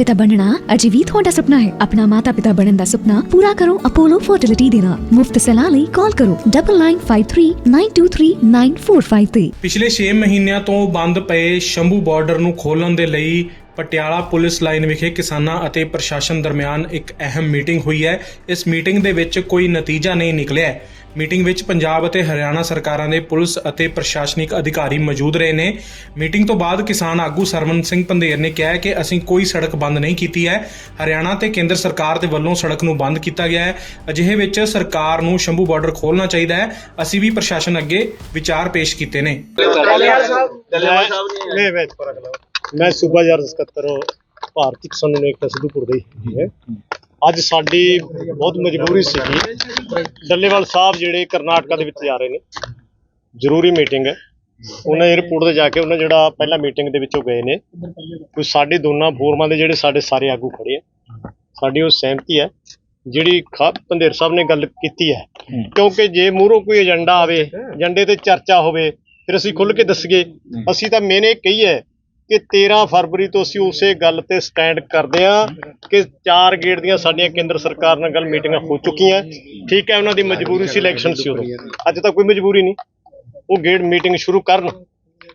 ਪਿਤਾ ਬਣਨਾ ਅਜੇ ਵੀ ਤੁਹਾਡਾ ਸੁਪਨਾ ਹੈ ਆਪਣਾ ਮਾਤਾ ਪਿਤਾ ਬਣਨ ਦਾ ਸੁਪਨਾ ਪੂਰਾ ਕਰੋ ਅਪੋਲੋ ਫਰਟੀਲਿਟੀ ਦੇ ਨਾਲ ਮੁਫਤ ਲਈ ਕਾਲ ਕਰੋ 9953923945 ਪਿਛਲੇ 6 ਮਹੀਨਿਆਂ ਤੋਂ ਬੰਦ ਪਏ ਸ਼ੰਭੂ ਬਾਰਡਰ ਨੂੰ ਖੋਲਣ ਦੇ ਲਈ ਪਟਿਆਲਾ ਪੁਲਿਸ ਲਾਈਨ ਵਿਖੇ ਕਿਸਾਨਾਂ ਅਤੇ ਪ੍ਰਸ਼ਾਸਨ ਦਰਮਿਆਨ ਇੱਕ ਅਹਿਮ ਮੀਟਿੰਗ ਹੋਈ ਹੈ ਇਸ ਮੀਟਿੰਗ ਦੇ ਵਿੱਚ ਕੋਈ ਨਤੀਜਾ ਨਹੀਂ ਨਿਕਲਿਆ ਹੈ। ਮੀਟਿੰਗ ਵਿੱਚ ਪੰਜਾਬ ਅਤੇ ਹਰਿਆਣਾ ਸਰਕਾਰਾਂ ਦੇ ਪੁਲਿਸ ਅਤੇ ਪ੍ਰਸ਼ਾਸਨਿਕ ਅਧਿਕਾਰੀ ਮੌਜੂਦ ਰਹੇ ਨੇ। ਮੀਟਿੰਗ ਤੋਂ ਬਾਅਦ ਕਿਸਾਨ ਆਗੂ ਸਰਵਨ ਸਿੰਘ ਪੰਧੇਰ ਨੇ ਕਿਹਾ ਕਿ ਅਸੀਂ ਕੋਈ ਸੜਕ ਬੰਦ ਨਹੀਂ ਕੀਤੀ ਹੈ। ਹਰਿਆਣਾ ਤੇ ਕੇਂਦਰ ਸਰਕਾਰ ਦੇ ਵੱਲੋਂ ਸੜਕ ਨੂੰ ਬੰਦ ਕੀਤਾ ਗਿਆ ਹੈ। ਅਜਿਹੇ ਵਿੱਚ ਸਰਕਾਰ ਨੂੰ ਸ਼ੰਭੂ ਬਾਰਡਰ ਖੋਲਣਾ ਚਾਹੀਦਾ ਹੈ। ਅਸੀਂ ਵੀ ਪ੍ਰਸ਼ਾਸਨ ਅੱਗੇ ਵਿਚਾਰ ਪੇਸ਼ ਕੀਤੇ ਨੇ। ਸੂਬਾ ਜਰ ਸਕੱਤਰ ਭਾਰਤੀ ਕਿਸਾਨ ਯੂਨੀਅਨ ਸਿੱਧੂਪੁਰ ਦੇ ਹੀ ਹੈ। ਅੱਜ ਸਾਡੀ ਬਹੁਤ ਮਜਬੂਰੀ ਸੀਗੀ। ਡੱਲੇਵਾਲ ਸਾਹਿਬ ਜਿਹੜੇ ਕਰਨਾਟਕਾ ਦੇ ਵਿੱਚ ਜਾ ਰਹੇ ਨੇ ਜ਼ਰੂਰੀ ਮੀਟਿੰਗ ਹੈ। ਉਹਨਾਂ 에ਅਰਪੋਰਟ ਤੇ ਜਾ ਕੇ ਉਹਨਾਂ ਜਿਹੜਾ ਪਹਿਲਾ ਮੀਟਿੰਗ ਦੇ ਵਿੱਚੋਂ ਗਏ ਨੇ ਕੋਈ ਸਾਡੇ ਦੋਨਾਂ ਫੋਰਮਾਂ ਦੇ ਜਿਹੜੇ ਸਾਡੇ ਸਾਰੇ ਆਗੂ ਖੜੇ ਆ ਸਾਡੀ ਉਹ ਸਹਿਮਤੀ ਹੈ। ਜਿਹੜੀ ਖਾ ਪੰਧੇਰ ਸਾਹਿਬ ਨੇ ਗੱਲ ਕੀਤੀ ਹੈ ਕਿਉਂਕਿ ਜੇ ਮੂਹਰੋਂ ਕੋਈ ਏਜੰਡਾ ਆਵੇ ਏਜੰਡੇ ਤੇ ਚਰਚਾ ਹੋਵੇ ਫਿਰ ਅਸੀਂ ਖੁੱਲ ਕੇ ਦੱਸੀਏ। ਅਸੀਂ ਤਾਂ ਮੈਨੇ ਕਹੀ ਹੈ ਕਿ 13 ਫਰਵਰੀ ਤੋਂ ਅਸੀਂ ਉਸੇ ਗੱਲ ਤੇ ਸਟੈਂਡ ਕਰਦੇ ਹਾਂ ਕਿ ਚਾਰ ਗੇਟ ਦੀਆਂ ਸਾਡੀਆਂ ਕੇਂਦਰ ਸਰਕਾਰ ਨਾਲ ਗੱਲ ਮੀਟਿੰਗਾਂ ਹੋ ਚੁੱਕੀਆਂ। ਠੀਕ ਹੈ ਉਹਨਾਂ ਦੀ ਮਜਬੂਰੀ ਸੀ ਇਲੈਕਸ਼ਨ ਸੀ ਉਦੋਂ। ਅੱਜ ਤਾਂ ਕੋਈ ਮਜਬੂਰੀ ਨਹੀਂ। ਉਹ ਗੇਟ ਮੀਟਿੰਗ ਸ਼ੁਰੂ ਕਰਨ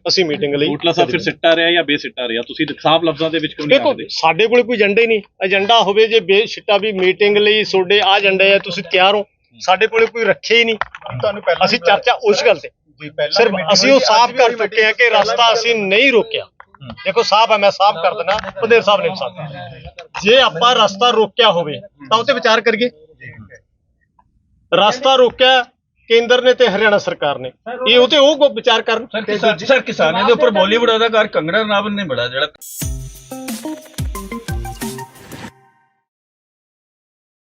ਅਸੀਂ ਮੀਟਿੰਗ ਲਈ। ਕੋਟਲਾ ਸਾਹਿਬ ਫਿਰ ਸਿੱਟਾ ਰਿਹਾ ਜਾਂ ਬੇਸਿੱਟਾ ਰਿਹਾ? ਤੁਸੀਂ ਸਾਫ਼ ਲਫ਼ਜ਼ਾਂ ਦੇ ਵਿੱਚ ਕਿਉਂ ਨਹੀਂ ਦੇਖੋ ਆਖਦੇ ਸਾਡੇ ਕੋਲ ਕੋਈ ਏਜੰਡਾ ਹੀ ਨਹੀਂ। ਏਜੰਡਾ ਹੋਵੇ ਜੇ ਬੇਸ਼ਿੱਟਾ ਵੀ ਮੀਟਿੰਗ ਲਈ ਤੁਹਾਡੇ ਆ ਏਜੰਡੇ ਆ ਤੁਸੀਂ ਤਿਆਰ ਹੋ। ਸਾਡੇ ਕੋਲੇ ਕੋਈ ਰੱਖੇ ਹੀ ਨਹੀਂ। ਤੁਹਾਨੂੰ ਪਹਿਲਾਂ ਅਸੀਂ ਚਰਚਾ ਉਸ ਗੱਲ ਤੇ। ਸਿਰਫ ਅਸੀਂ ਉਹ ਸਾਫ਼ ਕਰ ਚੁੱਕੇ ਹਾਂ ਕਿ ਰਸਤਾ ਅਸੀਂ ਨਹੀਂ ਰੋਕਿਆ। ਦੇਖੋ, ਸਾਫ਼ ਹੈ, ਮੈਂ ਸਾਫ਼ ਕਰ ਦਿੰਦਾ ਪੰਦੇਰ ਸਾਹਿਬ ਨੇ ਵੀ ਜੇ ਆਪਾਂ ਰਸਤਾ ਰੋਕਿਆ ਹੋਵੇ, ਤਾਂ ਉਹ ਤੇ ਵਿਚਾਰ ਕਰੀਏ। ਰਸਤਾ ਰੋਕਿਆ, ਕੇਂਦਰ ਨੇ ਤੇ ਹਰਿਆਣਾ ਸਰਕਾਰ ਨੇ। ਇਹ ਉਹ ਤੇ ਉਹ ਵਿਚਾਰ ਕਰਨ। ਸਰ, ਕਿਸਾਨਾਂ ਦੇ ਉੱਪਰ ਬਾਲੀਵੁੱਡ ਅਦਾਕਾਰ ਕੰਗਣਾ ਰਣਾਵਤ ਨੇ ਬੜਾ ਜਿਹੜਾ